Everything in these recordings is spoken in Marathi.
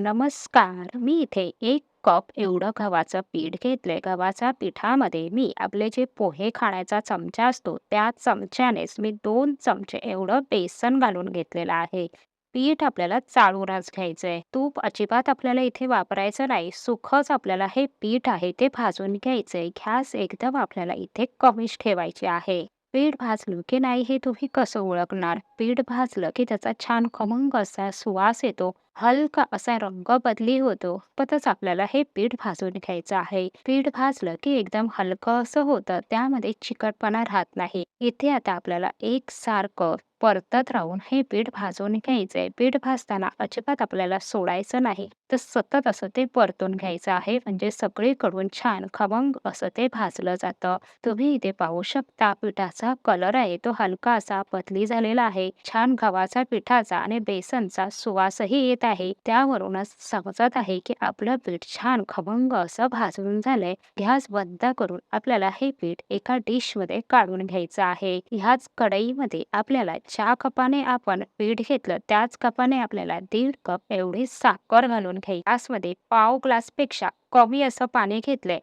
नमस्कार. मी इथे एक कप एवढं गव्हाचं पीठ घेतलंय. गव्हाच्या पिठामध्ये मी आपले जे पोहे खाण्याचा चमचा असतो, त्या चमच्यानेच मी दोन चमचे एवढं बेसन घालून घेतलेलं आहे. पीठ आपल्याला चाळूनच घ्यायचंय. तूप अजिबात आपल्याला इथे वापरायचं नाही. सुखच आपल्याला हे पीठ आहे ते भाजून घ्यायचंय. गॅस एकदम आपल्याला इथे कमीच ठेवायची आहे. पीठ भाजलं की नाही हे तुम्ही कसं ओळखणार? पीठ भाजलं की त्याचा छान खमंग असा सुवास येतो. हलका असा रंग बदली होतो. पतच आपल्याला हे पीठ भाजून घ्यायचं आहे. पीठ भाजलं की एकदम हलकं असं होतं. त्यामध्ये चिकटपणा राहत नाही. इथे आता आपल्याला एक सारखं परतत राहून हे पीठ भाजून घ्यायचंय. पीठ भाजताना अजिबात आपल्याला सोडायचं नाही. तर सतत असं ते परतून घ्यायचं आहे. म्हणजे सगळीकडून छान खमंग असं ते भाजलं जातं. तुम्ही इथे पाहू शकता पिठाचा कलर आहे तो हलका असा बदली झालेला आहे. छान गव्हाचा पिठाचा आणि बेसनचा सुवासही येत आहे. त्यावरूनच समजत आहे की आपलं पीठ छान खमंग असं भाजून झालंय. गॅस बंद करून आपल्याला हे पीठ एका डिशमध्ये काढून घ्यायचं आहे. ह्याच कढईमध्ये आपल्याला ज्या कपाने आपण पीठ घेतलं त्याच कपाने आपल्याला दीड कप एवढी साखर घालून घ्यायची. त्याचमध्ये पाव ग्लासपेक्षा कमी असं पाणी घेतलंय.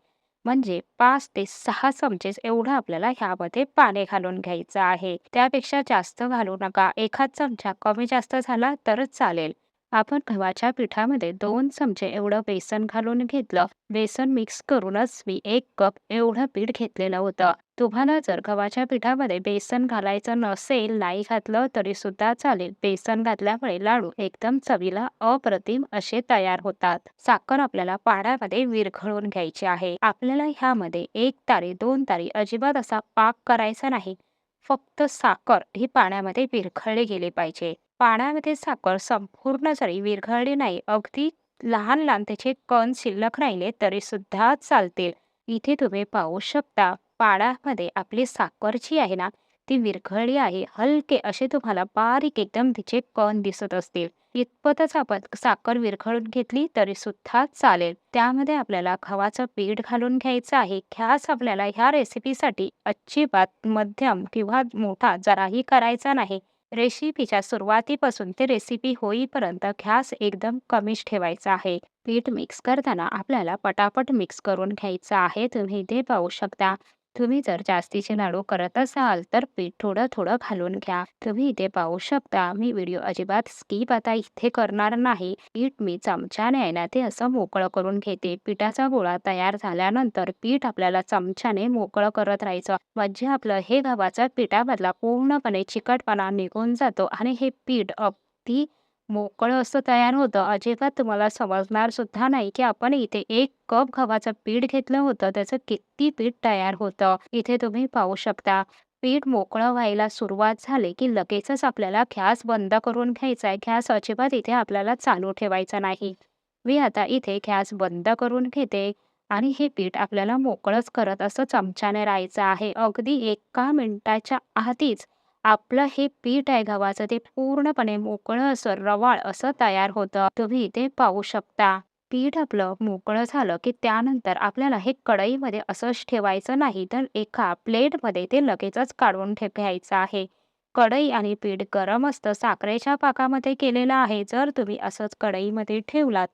म्हणजे पाच ते सहा चमचेस एवढं आपल्याला ह्यामध्ये पाणी घालून घ्यायचं आहे. त्यापेक्षा जास्त घालू नका. एखाद चमचा कमी जास्त झाला तरच चालेल. आपण गव्हाच्या पिठामध्ये दोन चमचे एवढं बेसन घालून घेतलं. बेसन मिक्स करूनच मी एक कप एवढं पीठ घेतलेलं होतं. तुम्हाला जर गव्हाच्या पिठामध्ये बेसन घालायचं नसेल, नाही घातलं तरी सुद्धा चालेल. बेसन घातल्यामुळे लाडू एकदम चवीला अप्रतिम असे तयार होतात. साखर आपल्याला पाण्यामध्ये विरघळून घ्यायची आहे. आपल्याला ह्यामध्ये एक तारी दोन तारी अजिबात असा पाक करायचा नाही. फक्त साखर ही पाण्यामध्ये विरघळली गेली पाहिजे. पाण्यामध्ये साखर संपूर्ण जरी विरघळली नाही, अगदी लहान लहान त्याचे कण शिल्लक राहिले तरी सुद्धा चालतील. इथे तुम्ही पाहू शकता पाण्यामध्ये आपली साखर जी आहे ना ती विरघळली आहे. हलके असे तुम्हाला बारीक एकदम तिचे कण दिसत असतील. इतपतच आपण साखर विरघळून घेतली तरी सुद्धा चालेल. त्यामध्ये आपल्याला गव्हाचं पीठ घालून घ्यायचं आहे. गॅस आपल्याला ह्या रेसिपीसाठी अजिबात मध्यम किंवा मोठा जराही करायचा नाही. रेसिपीच्या सुरुवातीपासून ते रेसिपी होईपर्यंत घ्यास एकदम कमीच ठेवायचा आहे. पीठ मिक्स करताना आपल्याला पटापट मिक्स करून घ्यायचं आहे. तुम्ही ते पाहू शकता. तुम्ही जर जास्तीचे लाडू करत असाल तर पीठ थोडं थोडं घालून घ्या. तुम्ही इथे पाहू शकता मी व्हिडिओ अजिबात स्किप आता इथे करणार नाही. पीठ मी चमच्याने आहे ना ते असं मोकळं करून घेते. पिठाचा गोळा तयार झाल्यानंतर पीठ आपल्याला चमच्याने मोकळं करत राहायचं. म्हणजे आपलं हे गव्हाचं पिठामधला पूर्णपणे चिकटपणा निघून जातो आणि हे पीठ अगदी मोकळं असं तयार होतं. अजिबात तुम्हाला समजणार सुद्धा नाही की आपण इथे एक कप गव्हाचं पीठ घेतलं होतं. त्याचं किती पीठ तयार होतं. इथे तुम्ही पाहू शकता. पीठ मोकळं व्हायला सुरुवात झाली की लगेचच आपल्याला गॅस बंद करून घ्यायचा आहे. गॅस अजिबात इथे आपल्याला चालू ठेवायचा नाही. मी आता इथे गॅस बंद करून घेते आणि हे पीठ आपल्याला मोकळंच करत असं चमच्याने राहायचं आहे. अगदी एका मिनिटाच्या आधीच आपलं हे पीठ आहे गव्हाचं ते पूर्णपणे मोकळं असं रवाळ असं तयार होतं. तुम्ही इथे पाहू शकता. पीठ आपलं मोकळं झालं की त्यानंतर आपल्याला हे कढईमध्ये असंच ठेवायचं नाही तर एका प्लेटमध्ये ते लगेचच काढून घ्यायचं आहे. कढई आणि पीठ गरम असतं. साखरेच्या पाकामध्ये केलेलं आहे. जर तुम्ही असंच कढईमध्ये ठेवलात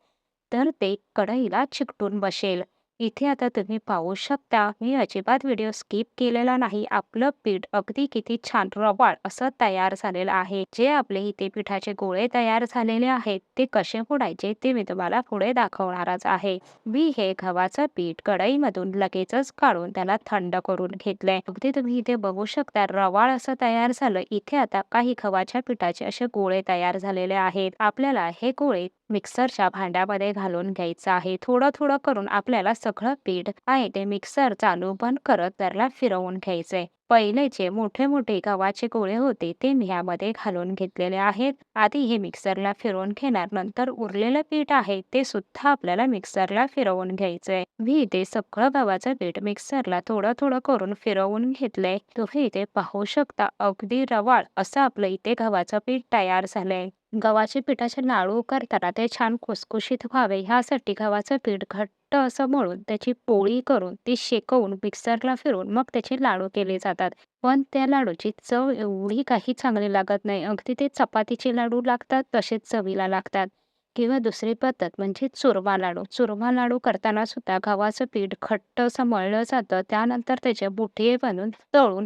तर ते कढईला चिकटून बसेल. इथे आता तुम्ही पाहू शकता. मी अजिबात व्हिडिओ स्किप केलेला नाही. आपलं पीठ अगदी किती छान रवाळ असं तयार झालेलं आहे. जे आपले इथे पिठाचे गोळे तयार झालेले आहेत ते कसे फोडायचे ते मी तुम्हाला पुढे दाखवणारच आहे. मी हे गव्हाचं पीठ कढईमधून लगेचच काढून त्याला थंड करून घेतलंय. अगदी तुम्ही इथे बघू शकता रवाळ असं तयार झालं. इथे आता काही गव्हाच्या पिठाचे असे गोळे तयार झालेले आहेत. आपल्याला हे गोळे मिक्सरच्या भांड्यामध्ये घालून घ्यायचं आहे. थोडं थोडं करून आपल्याला सगळं पीठ आहे ते मिक्सर चालू बंद करत त्याला फिरवून घ्यायचंय. पहिले जे मोठे मोठे गव्हाचे गोळे होते ते मी ह्यामध्ये घालून घेतलेले आहेत. आधी हे मिक्सरला फिरवून घेणार. नंतर उरलेलं पीठ आहे ते सुद्धा आपल्याला मिक्सरला फिरवून घ्यायचंय. मी इथे सगळं गव्हाचं पीठ मिक्सरला थोडं थोडं करून फिरवून घेतलंय. तुम्ही इथे पाहू शकता. अगदी रवाळ असं आपलं इथे गव्हाचं पीठ तयार झालंय. गव्हाच्या पिठाचे लाडू करताना ते छान खुसखुशीत व्हावे ह्यासाठी गव्हाचं पीठ घट्ट असं मळून त्याची पोळी करून ती शेकवून मिक्सरला फिरून मग त्याचे लाडू केले जातात. पण त्या लाडूची चव एवढी काही चांगली लागत नाही. अगदी ते चपातीचे लाडू लागतात तसेच चवीला लागतात. किंवा दुसरी पद्धत म्हणजे चुरमा लाडू. चुरमा लाडू करताना सुद्धा गव्हाचं पीठ घट्ट असं मळलं जातं. त्यानंतर त्याचे बुठे बनवून तळून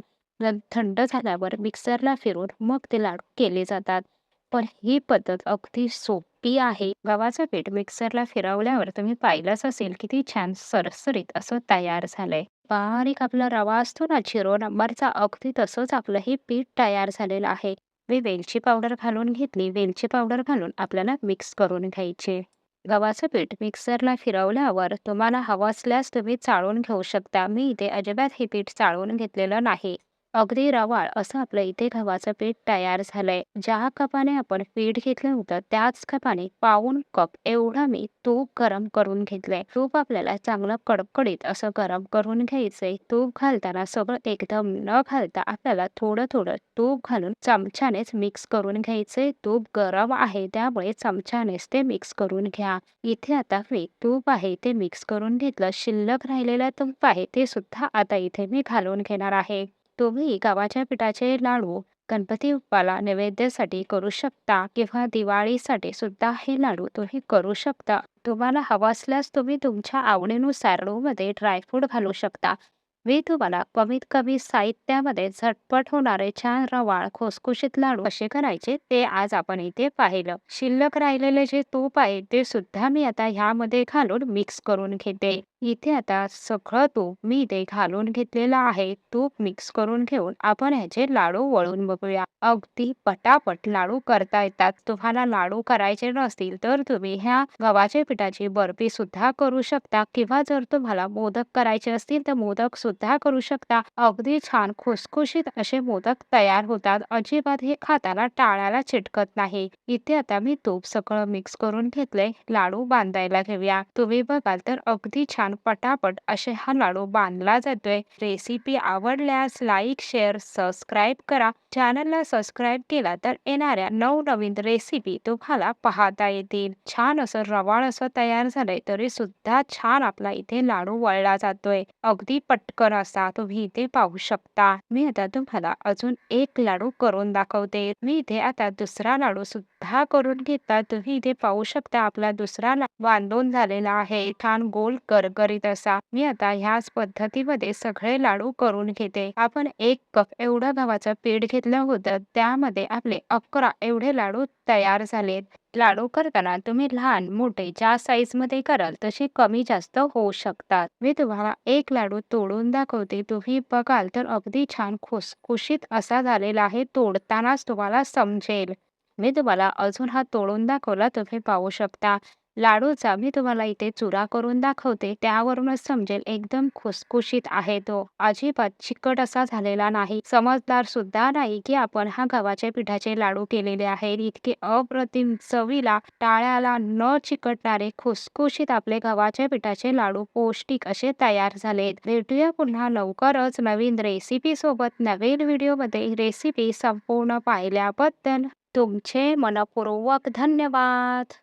थंड झाल्यावर मिक्सरला फिरून मग ते लाडू केले जातात. पण ही पद्धत अगदी सोपी आहे. गव्हाचं पीठ मिक्सरला फिरवल्यावर तुम्ही पाहिलंच असेल किती छान सरसरीत असं तयार झालंय. बारीक आपला रवा असतो ना झिरो नंबरचा अगदी तसंच आपलं हे पीठ तयार झालेलं आहे. मी वेलची पावडर घालून घेतली. वेलची पावडर घालून आपल्याला मिक्स करून घ्यायचे. गव्हाचं पीठ मिक्सरला फिरवल्यावर तुम्हाला हवं असल्यास तुम्ही चाळून घेऊ शकता. मी इथे अजिबात हे पीठ चाळून घेतलेलं नाही. अगदी रवाळ असं आपलं इथे गव्हाचं पीठ तयार झालंय. ज्या कपाने आपण पीठ घेतलं होतं त्याच कपाने पाऊण कप एवढं मी तूप गरम करून घेतलंय. तूप आपल्याला चांगलं कडकडीत असं गरम करून घ्यायचंय. तूप घालताना सगळं एकदम न घालता आपल्याला थोडं थोडं तूप घालून चमच्यानेच मिक्स करून घ्यायचंय. तूप गरम आहे त्यामुळे चमच्यानेच ते मिक्स करून घ्या. इथे आता मी तूप आहे ते मिक्स करून घेतलं. शिल्लक राहिलेलं तूप आहे ते सुद्धा आता इथे मी घालून घेणार आहे. तुम्ही गव्हाच्या पिठाचे लाडू गणपती बाप्पाला नैवेद्यासाठी करू शकता किंवा दिवाळीसाठी सुद्धा हे लाडू तुम्ही करू शकता. तुम्हाला हवं असल्यास तुम्ही तुमच्या आवडीनुसार लाडूमध्ये ड्रायफ्रूट घालू शकता. मी तुम्हाला कमीत कमी साहित्यामध्ये झटपट होणारे छान रवाळ खुसखुशीत लाडू कसे करायचे ते आज आपण इथे पाहिलं. शिल्लक राहिलेले जे तूप आहे ते सुद्धा मी आता ह्यामध्ये घालून मिक्स करून घेते. इथे आता सगळं तूप मी इथे घालून घेतलेलं आहे. तूप मिक्स करून घेऊन आपण ह्याचे लाडू वळून बघूया. अगदी पटापट लाडू करता येतात. तुम्हाला लाडू करायचे नसतील तर तुम्ही ह्या गव्हाच्या पिठाची बर्फी सुद्धा करू शकता किंवा जर तुम्हाला मोदक करायचे असतील तर मोदक सुद्धा करू शकता. अगदी छान खुसखुशीत असे मोदक तयार होतात. अजिबात हे खाताना टाळायला चिटकत नाही. इथे आता मी तूप सगळं मिक्स करून घेतले लाडू बांधायला घेऊया. तुम्ही बघाल तर अगदी छान पटापट असे हा लाडू बांधला जातोय. रेसिपी आवडल्यास लाईक, शेअर, सबस्क्राईब करा. चॅनलला सबस्क्राईब केला तर येणाऱ्या नवनवीन रेसिपी तुम्हाला पाहता येतील. छान असं रवाळ असं तयार झालंय तरी सुद्धा छान आपला इथे लाडू वळला जातोय. अगदी पटकन असा तुम्ही इथे पाहू शकता. मी आता तुम्हाला अजून एक लाडू करून दाखवते. मी इथे आता दुसरा लाडू सुद्धा करून घेतला. तुम्ही इथे पाहू शकता आपला दुसरा लाडू बांधून झालेला आहे. छान गोल कर करीत असा. मी आता ह्याच पद्धतीमध्ये सगळे लाडू करून घेते. आपण एक कप एवढं गव्हाचं पीठ घेतलं होतं त्यामध्ये आपले अकरा एवढे लाडू तयार झालेत. लाडू करताना तुम्ही लहान मोठे ज्या साईजमध्ये कराल तसे कमी जास्त होऊ शकतात. मी तुम्हाला एक लाडू तोडून दाखवते. तुम्ही बघाल तर अगदी छान खुसखुशीत असा झालेला आहे. तोडतानाच तुम्हाला समजेल. मी तुम्हाला अजून हा तोडून दाखवला तुम्ही पाहू शकता. लाडूचा मी तुम्हाला इथे चुरा करून दाखवते. त्यावरूनच समजेल एकदम खुसखुशीत आहे तो. अजिबात चिकट असा झालेला नाही. समजदार सुद्धा नाही की आपण हा गव्हाच्या पिठाचे लाडू केलेले आहेत. इतके अप्रतिम चवीला टाळ्याला न चिकटणारे खुसखुशीत आपले गव्हाच्या पिठाचे लाडू पौष्टिक असे तयार झालेत. भेटूया पुन्हा लवकरच नवीन रेसिपी सोबत. नवीन व्हिडिओमध्ये रेसिपी संपूर्ण पाहिल्याबद्दल तुमचे मनपूर्वक धन्यवाद.